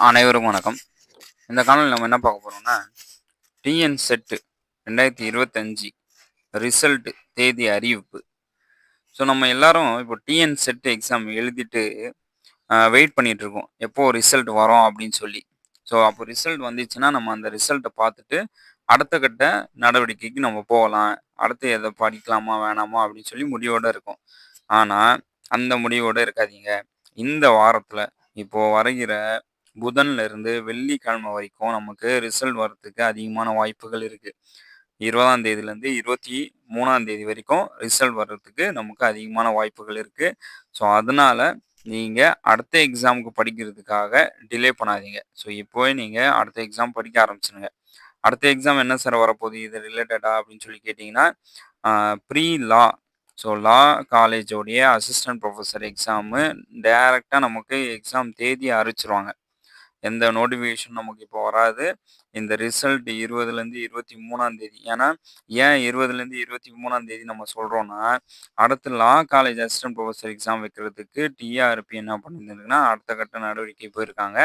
அனைவருக்கும் வணக்கம். இந்த காணொலியில் நம்ம என்ன பார்க்க போகிறோம்னா டிஎன் செட்டு ரெண்டாயிரத்தி இருபத்தஞ்சி ரிசல்ட் தேதி அறிவிப்பு. ஸோ நம்ம எல்லாரும் இப்போ டிஎன் செட்டு எக்ஸாம் எழுதிட்டு வெயிட் பண்ணிட்டு இருக்கோம். எப்போ ரிசல்ட் வரும் அப்படின்னு சொல்லி. ஸோ அப்போ ரிசல்ட் வந்துச்சுன்னா நம்ம அந்த ரிசல்ட்டை பார்த்துட்டு அடுத்த கட்ட நடவடிக்கைக்கு நம்ம போகலாம். அடுத்து எதை படிக்கலாமா வேணாமா அப்படின்னு சொல்லி முடிவோடு இருக்கும். ஆனால் அந்த முடிவோட இருக்காதீங்க. இந்த வாரத்தில் இப்போது வருகிற புதன்ல இருந்து வெள்ளிக்கிழமை வரைக்கும் நமக்கு ரிசல்ட் வர்றதுக்கு அதிகமான வாய்ப்புகள் இருக்கு. இருபதாம் தேதியிலேருந்து இருபத்தி மூணாம் தேதி வரைக்கும் ரிசல்ட் வர்றதுக்கு நமக்கு அதிகமான வாய்ப்புகள் இருக்கு. ஸோ அதனால நீங்க அடுத்த எக்ஸாமுக்கு படிக்கிறதுக்காக டிலே பண்ணாதீங்க. ஸோ இப்போவே நீங்க அடுத்த எக்ஸாம் படிக்க ஆரம்பிச்சிருங்க. அடுத்த எக்ஸாம் என்ன சார் வரப்போகுது? இது ரிலேட்டடா அப்படின்னு சொல்லி கேட்டிங்கன்னா ப்ரீ லா ஸோ லா காலேஜோடைய அசிஸ்டன்ட் ப்ரொஃபஸர் எக்ஸாமு டைரெக்டாக நமக்கு எக்ஸாம் தேதி அறிச்சிருவாங்க எந்த நோட்டிஃபிகேஷன் நமக்கு இப்போ வராது. இந்த ரிசல்ட் இருபதுலேருந்து இருபத்தி மூணாம் தேதி. ஏன்னா ஏன் இருபதுலேருந்து இருபத்தி மூணாம் தேதி நம்ம சொல்கிறோன்னா அடுத்து law college assistant professor exam வைக்கிறதுக்கு டிஆர்பி என்ன பண்ணியிருந்துருக்குன்னா அடுத்த கட்ட நடவடிக்கை போயிருக்காங்க.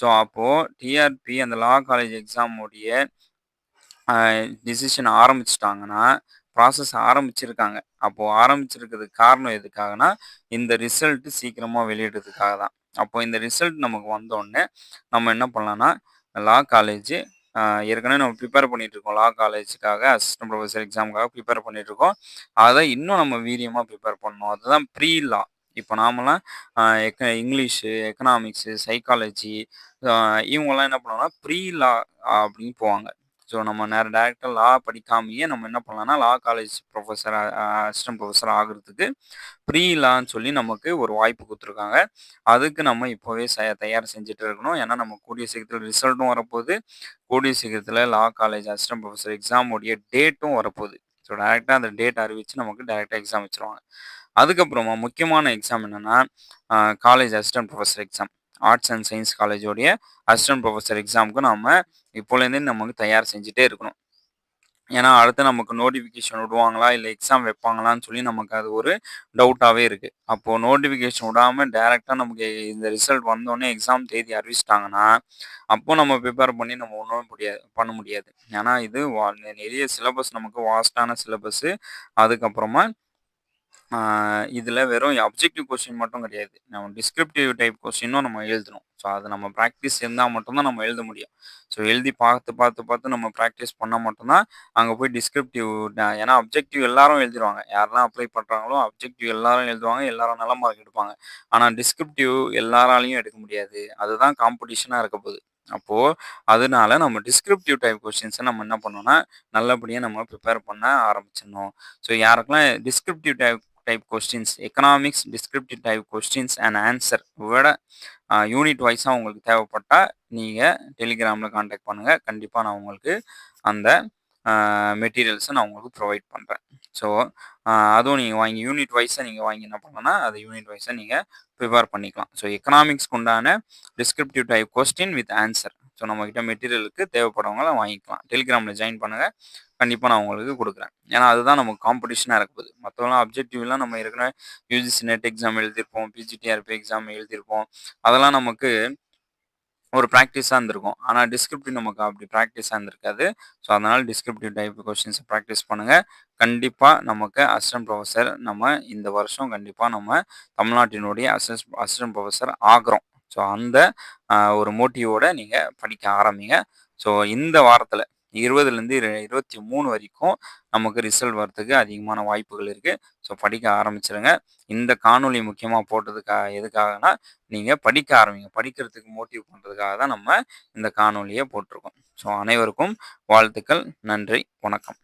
ஸோ அப்போது டிஆர்பி அந்த லா காலேஜ் எக்ஸாமுடைய டிசிஷன் ஆரம்பிச்சிட்டாங்கன்னா ப்ராசஸ் ஆரம்பிச்சிருக்காங்க. அப்போது ஆரம்பிச்சிருக்கிறதுக்கு காரணம் எதுக்காகனா இந்த ரிசல்ட்டு சீக்கிரமாக வெளியிடுறதுக்காக தான் அப்போ இந்த ரிசல்ட் நமக்கு வந்தோடனே நம்ம என்ன பண்ணலான்னா லா காலேஜ் ஏற்கனவே நம்ம ப்ரிப்பேர் பண்ணிட்டு இருக்கோம். லா காலேஜுக்காக அசிஸ்டன்ட் ப்ரொஃபஸர் எக்ஸாமுக்காக ப்ரிப்பேர் பண்ணிட்டு இருக்கோம். அதை இன்னும் நம்ம வீரியமாக ப்ரிப்பேர் பண்ணணும். அதுதான் ப்ரீ லா இப்போ நாமெல்லாம் எக்க இங்கிலீஷு எக்கனாமிக்ஸு சைக்காலஜி இவங்கெல்லாம் என்ன பண்ணுவாங்கன்னா ப்ரீ லா அப்படின்னு போவாங்க. ஸோ நம்ம நேரம் டேரெக்டாக லா படிக்காமையே நம்ம என்ன பண்ணலாம்னா law college professor assistant professor ஆகிறதுக்கு ப்ரீ லான்னு சொல்லி நமக்கு ஒரு வாய்ப்பு கொடுத்துருக்காங்க. அதுக்கு நம்ம இப்போவே தயார் செஞ்சுட்டு இருக்கணும். ஏன்னா நம்ம கூடிய சீக்கிரத்தில் ரிசல்ட்டும் வரப்போகுது. கூடிய சீக்கிரத்தில் லா காலேஜ் அசிஸ்டன்ட் ப்ரொஃபஸர் எக்ஸாமுடைய டேட்டும் வரப்போகுது. ஸோ டேரெக்டாக அந்த டேட் அறிவித்து நமக்கு டேரெக்டாக எக்ஸாம் வச்சுருவாங்க. அதுக்கப்புறமா முக்கியமான எக்ஸாம் என்னென்னா college assistant professor exam arts and science காலேஜோடைய assistant professor எக்ஸாமுக்கு நம்ம இப்போலேருந்தே நமக்கு தயார் செஞ்சுட்டே இருக்கணும். ஏன்னா அடுத்து நமக்கு நோட்டிஃபிகேஷன் விடுவாங்களா இல்லை எக்ஸாம் வைப்பாங்களான்னு சொல்லி நமக்கு அது ஒரு டவுட்டாகவே இருக்குது அப்போது நோட்டிஃபிகேஷன் விடாமல் டேரெக்டாக நமக்கு இந்த ரிசல்ட் வந்தோடனே எக்ஸாம் தேதி அறிவிச்சிட்டாங்கன்னா அப்போ நம்ம ப்ரிப்பேர் பண்ணி நம்ம ஒன்றும் முடியாது பண்ண முடியாது. ஏன்னா இது நிறைய சிலபஸ் நமக்கு வாஸ்டான சிலபஸ்ஸு அதுக்கப்புறமா இதில் வெறும் அப்ஜெக்டிவ் கொஸ்டின் மட்டும் கிடையாது. நம்ம டிஸ்கிரிப்டிவ் டைப் கொஸ்டினும் நம்ம எழுதணும். ஸோ அதை நம்ம ப்ராக்டிஸ் இருந்தால் மட்டும்தான் நம்ம எழுத முடியும். ஸோ எழுதி பார்த்து பார்த்து பார்த்து நம்ம ப்ராக்டிஸ் பண்ணால் மட்டும்தான் அங்கே போய் டிஸ்கிரிப்டிவ் ஏன்னா அப்ஜெக்டிவ் எல்லாரும் எழுதிடுவாங்க யாரெல்லாம் அப்ளை பண்ணுறாங்களோ அப்ஜெக்டிவ் எல்லாரும் எழுதுவாங்க. எல்லாரும் நல்ல மார்க் எடுப்பாங்க. ஆனால் டிஸ்கிரிப்டிவ் எல்லாராலையும் எடுக்க முடியாது. அதுதான் காம்படிஷனாக இருக்க போகுது. அப்போது அதனால நம்ம டிஸ்கிரிப்டிவ் டைப் கொஸ்டின்ஸை நம்ம என்ன பண்ணோம்னா நல்லபடியாக நம்ம ப்ரிப்பேர் பண்ண ஆரம்பிச்சிடணும். ஸோ யாருக்கெல்லாம் descriptive type type questions economics descriptive type questions and answer விட யூனிட் வைஸாக உங்களுக்கு தேவைப்பட்டால் நீங்கள் டெலிகிராமில் காண்டாக்ட் பண்ணுங்கள் கண்டிப்பாக நான் உங்களுக்கு அந்த மெட்டீரியல்ஸை நான் உங்களுக்கு ப்ரொவைட் பண்ணுறேன் ஸோ அதுவும் நீங்கள் வாங்கி யூனிட் வைஸாக நீங்கள் வாங்கி என்ன பண்ணலாம்னா அது யூனிட் வைஸாக நீங்கள் ப்ரிப்பேர் பண்ணிக்கலாம். ஸோ எக்கனாமிக்ஸ்க்கு உண்டான descriptive type question with answer so நம்மக்கிட்ட மெட்டீரியலுக்கு தேவைப்படவங்களை வாங்கிக்கலாம். டெலிகிராமில் ஜாயின் பண்ணுங்கள் கண்டிப்பாக நான் உங்களுக்கு கொடுக்குறேன். ஏன்னா அதுதான் நமக்கு காம்படிஷனாக இருக்குது. மற்றவங்களாம் அப்ஜெக்டிவ்லாம் நம்ம ஏற்கனவே யூஜிசி நெட் எக்ஸாம் எழுதியிருப்போம் பிஜிடிஆர்பி எக்ஸாம் எழுதியிருப்போம். அதெல்லாம் நமக்கு ஒரு ப்ராக்டிஸாக இருந்திருக்கும். ஆனால் டிஸ்கிரிப்டிவ் நமக்கு அப்படி ப்ராக்டிஸாக இருந்திருக்காது. ஸோ அதனால் டிஸ்கிரிப்டிவ் டைப் கொஸ்டின்ஸை ப்ராக்டிஸ் பண்ணுங்கள் கண்டிப்பாக நமக்கு அசிஸ்டன்ட் ப்ரொஃபஸர் நம்ம இந்த வருஷம் கண்டிப்பாக நம்ம தமிழ்நாட்டினுடைய அசிஸ் அசிஸ்டன்ட் ப்ரொஃபஸர் ஆகிறோம். ஸோ அந்த ஒரு மோட்டிவோட நீங்கள் படிக்க ஆரம்பிங்க. ஸோ இந்த வாரத்தில் இருபதுலேருந்து இருபத்தி மூணு வரைக்கும் நமக்கு ரிசல்ட் வர்றதுக்கு அதிகமான வாய்ப்புகள் இருக்குது ஸோ படிக்க ஆரம்பிச்சிருங்க. இந்த காணொலி முக்கியமாக போட்டதுக்காக எதுக்காகனா நீங்கள் படிக்க ஆரம்பிங்க. படிக்கிறதுக்கு மோட்டிவ் பண்ணுறதுக்காக தான் நம்ம இந்த காணொலியை போட்டிருக்கோம். ஸோ அனைவருக்கும் வாழ்த்துக்கள். நன்றி. வணக்கம்.